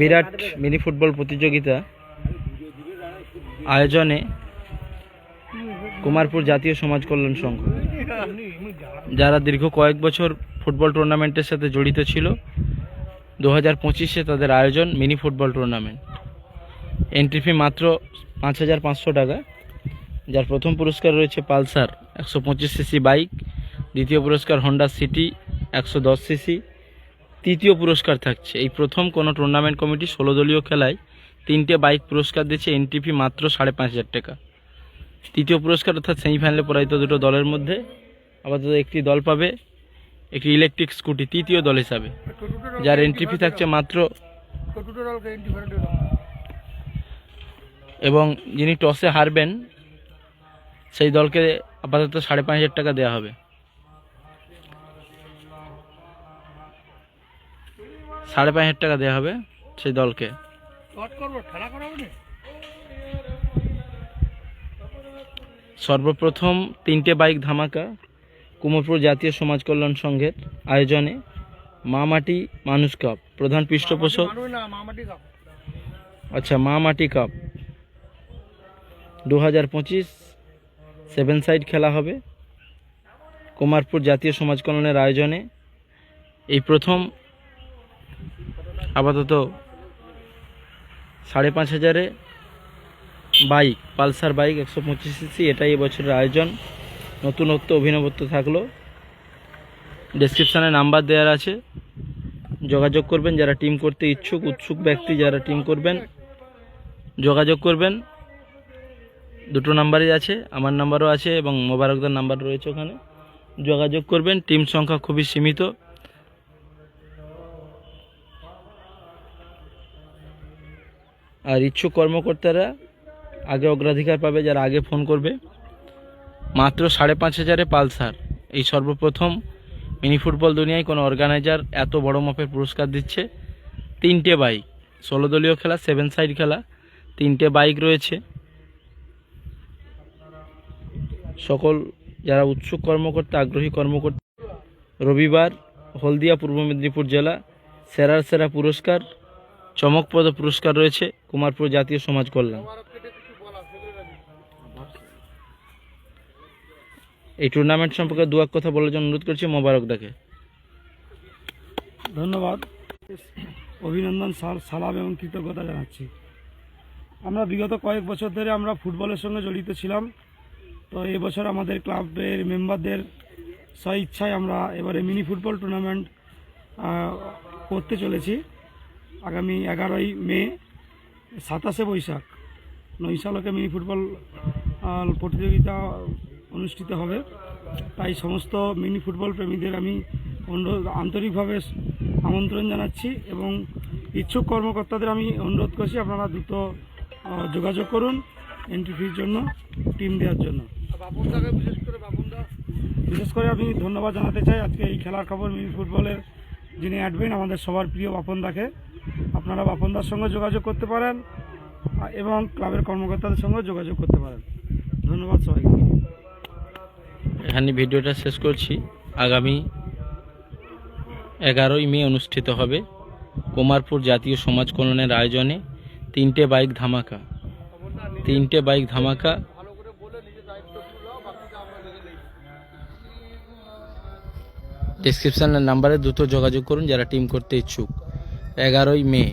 বিরাট mini football প্রতিযোগিতা আয়োজনে কুমারপুর জাতীয় সমাজ কল্যাণ সংঘ, যারা দীর্ঘ কয়েক বছর ফুটবল টুর্নামেন্টের সাথে জড়িত ছিল। দু হাজার পঁচিশে তাদের আয়োজন mini football tournament. Entry fee মাত্র পাঁচ হাজার পাঁচশো টাকা, যার প্রথম পুরস্কার রয়েছে পালসার একশো পঁচিশ সিসি বাইক, দ্বিতীয় পুরস্কার হন্ডা সিটি একশো দশ সিসি তৃতীয় পুরস্কার থাকছে। এই প্রথম কোনো টুর্নামেন্ট কমিটি ষোলো দলীয় খেলায় তিনটে বাইক পুরস্কার দিচ্ছে এন্ট্রি ফি মাত্র সাড়ে পাঁচ হাজার টাকা। তৃতীয় পুরস্কার অর্থাৎ সেমিফাইনালে পরাজিত দুটো দলের মধ্যে আপাতত একটি দল পাবে, একটি ইলেকট্রিক স্কুটি তৃতীয় দল হিসাবে। যার এন্ট্রি থাকছে মাত্র এবং যিনি টসে হারবেন, সেই দলকে আপাতত সাড়ে পাঁচ হাজার টাকা দেওয়া হবে। সাড়ে পাঁচ হাজার টাকা দেওয়া হবে সেই দলকে। সর্বপ্রথম তিনটে বাইক ধামাকা কুমোরপুর জাতীয় সমাজ কল্যাণ সংঘের আয়োজনে মা মাটি মানুষ কাপ প্রধান পৃষ্ঠপোষক আচ্ছা মা মাটি কাপ। দু হাজার পঁচিশ সেভেন সাইড খেলা হবে। কুমারপুর জাতীয় সমাজ কল্যাণের আয়োজনে এই প্রথম আপাতত সাড়ে পাঁচ হাজারে বাইক, পালসার বাইক একশো পঁচিশ সিসি, এটাই এবছরের আয়োজন। নতুনত্ব, অভিনবত্ব থাকল। ডেসক্রিপশানে নাম্বার দেওয়ার আছে। যোগাযোগ করবেন, যারা টিম করতে ইচ্ছুক, উৎসুক ব্যক্তি যারা টিম করবেন, যোগাযোগ করবেন। দুটো নাম্বারই আছে, আমার নাম্বারও আছে এবং মোবারকদার নাম্বার রয়েছে ওখানে। যোগাযোগ করবেন টিম সংখ্যা খুবই সীমিত। আর ইচ্ছুক কর্মকর্তারা আগে অগ্রাধিকার পাবে, যারা আগে ফোন করবে। মাত্র সাড়ে পাঁচ হাজারে পালসার। এই সর্বপ্রথম মিনি ফুটবল দুনিয়ায় কোনো অর্গানাইজার এত বড় মাপের পুরস্কার দিচ্ছে। তিনটে বাইক। ষোলো দলীয় খেলা, সেভেন সাইড খেলা, তিনটে বাইক রয়েছে। সকল যারা উৎসুক কর্মকর্তা, আগ্রহী কর্মকর্তা, রবিবার হলদিয়া পূর্ব মেদিনীপুর জেলা সেরার সেরা পুরস্কার চমকপ্রদ পুরস্কার রয়েছে কুমারপুর জাতীয় সমাজ কল্যাণ। এই টুর্নামেন্ট সম্পর্কে দু এক কথা বলার জন্য অনুরোধ করছি, মোবারক দাকে ধন্যবাদ। অভিনন্দন সাল- সালাম এবং কৃতজ্ঞতা জানাচ্ছি। আমরা বিগত কয়েক বছর ধরে আমরা ফুটবলের সঙ্গে জড়িত ছিলাম। তো এবছর আমাদের ক্লাবের মেম্বারদের স্ব ইচ্ছায় আমরা এবারে মিনি ফুটবল টুর্নামেন্ট করতে চলেছি। আগামী এগারোই মে সাতাশে বৈশাখ নৈশালকে মিনি ফুটবল প্রতিযোগিতা অনুষ্ঠিত হবে। তাই সমস্ত মিনি ফুটবল প্রেমীদের আমি অনুরোধ আন্তরিকভাবে আমন্ত্রণ জানাচ্ছি এবং ইচ্ছুক কর্মকর্তাদের আমি অনুরোধ করছি আপনারা দ্রুত যোগাযোগ করুন এন্ট্রি ফির জন্য টিম দেওয়ার জন্য। বিশেষ করে আমি ধন্যবাদ জানাতে চাই আজকে এই খেলার খবর মিনি ফুটবলের যিনি অ্যাডমিন আমাদের সবার প্রিয় বাপনদাকে আপনারা বাপনদার সঙ্গে যোগাযোগ করতে পারেন, এবং ক্লাবের কর্মকর্তাদের সঙ্গে যোগাযোগ করতে পারেন। ধন্যবাদ সবাইকে। এখানে ভিডিওটা শেষ করছি। আগামী এগারোই মে অনুষ্ঠিত হবে কুমারপুর জাতীয় সমাজ কল্যাণের আয়োজনে তিনটে বাইক ধামাকা। তিনটে বাইক ধামাকা ডিসক্রিপশানের নাম্বারে দ্রুত যোগাযোগ করুন যারা টিম করতে ইচ্ছুক। এগারোই মে